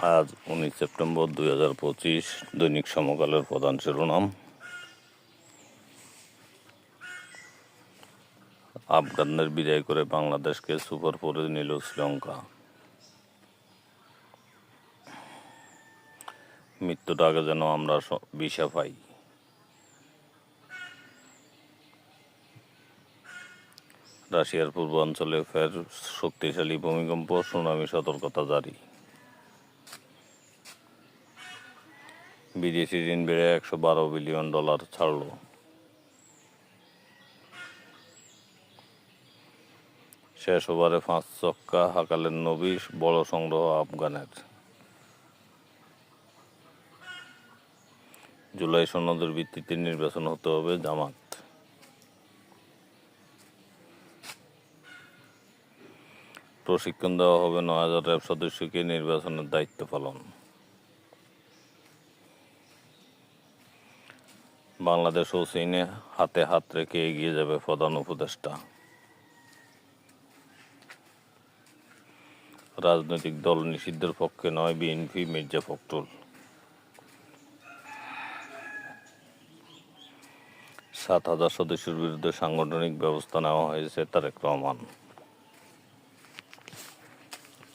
আজ উনিশ সেপ্টেম্বর দুই হাজার পঁচিশ দৈনিক সমকালের প্রধান শিরোনাম। আফগানদের বিদায় করে বাংলাদেশকে সুপার ফোরে নিল শ্রীলঙ্কা। মৃত্যুর আগে যেন আমরা বিষা পাই। রাশিয়ার পূর্বাঞ্চলে ফের শক্তিশালী ভূমিকম্প, সুনামি সতর্কতা জারি। বিদেশি ঋণ বেড়ে একশো বারো বিলিয়ন ডলার ছাড়ল। শেষ ওভারে পাঁচ ছক্কা হাকালের নবী বড় সংগ্রহ আফগানের। জুলাই সনদের ভিত্তিতে নির্বাচন হতে হবে জামাত। প্রশিক্ষণ দেওয়া হবে নয় হাজার সদস্যকে নির্বাচনের দায়িত্ব পালন। বাংলাদেশ ও চীনে হাতে হাত রেখে এগিয়ে যাবে প্রধান উপদেষ্টা। রাজনৈতিক দল নিষিদ্ধের পক্ষে নয়, বিএনপি, মির্জা ফখরুল। সাত হাজার সদস্যের বিরুদ্ধে সাংগঠনিক ব্যবস্থা নেওয়া হয়েছে তারেক রহমান।